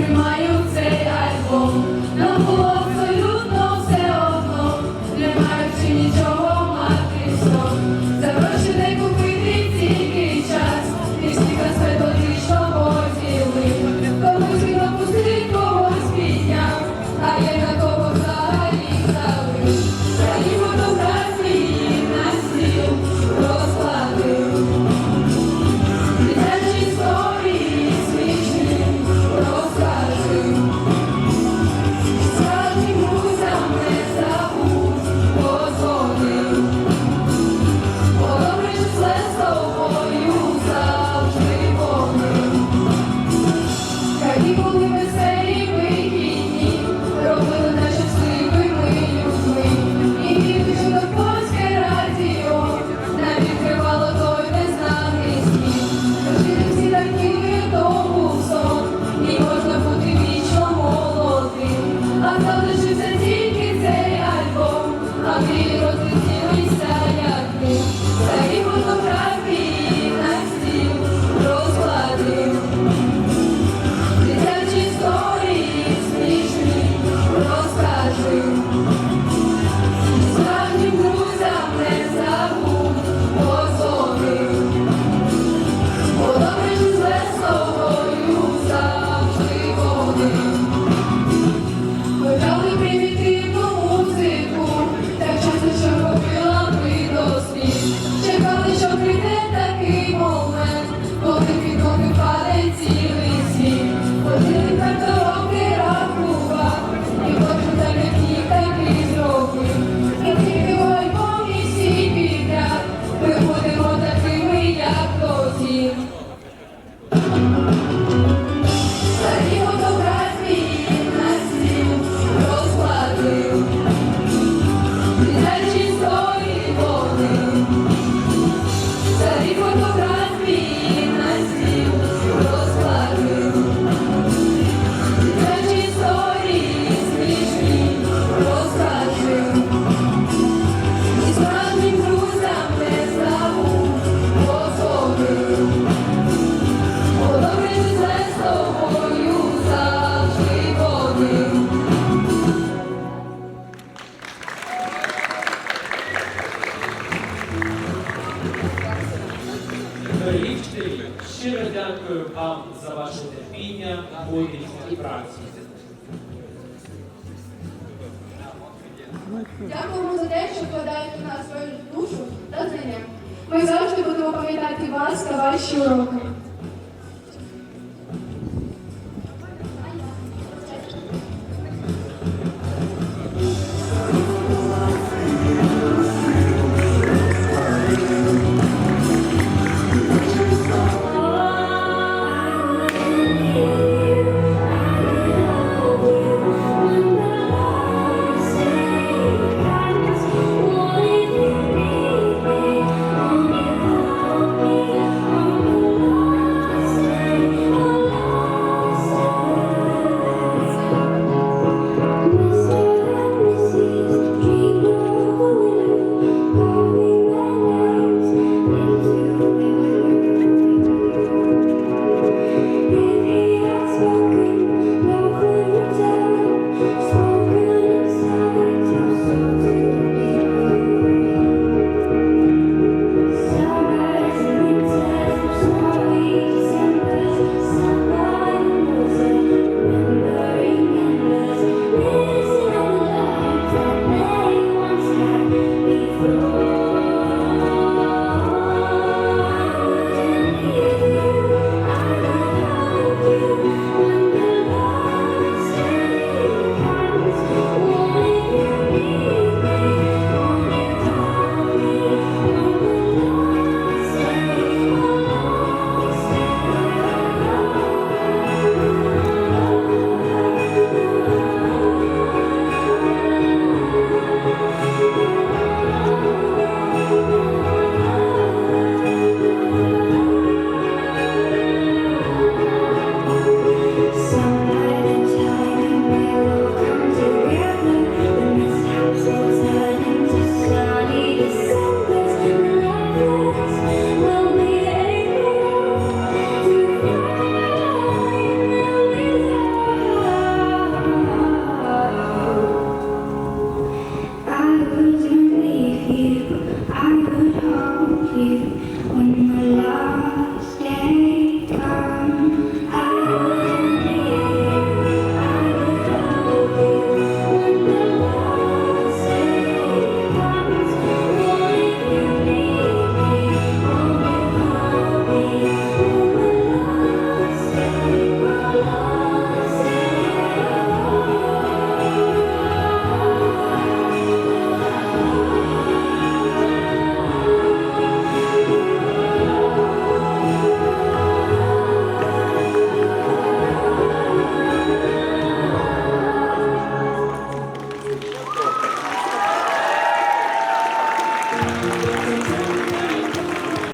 тримаю цей альбом. vivo Дякую вам за ваше терпіння, гордість і працю. Дякуємо за те, що вкладаєте на свою душу та знання. Ми завжди будемо пам'ятати вас та ваші уроки.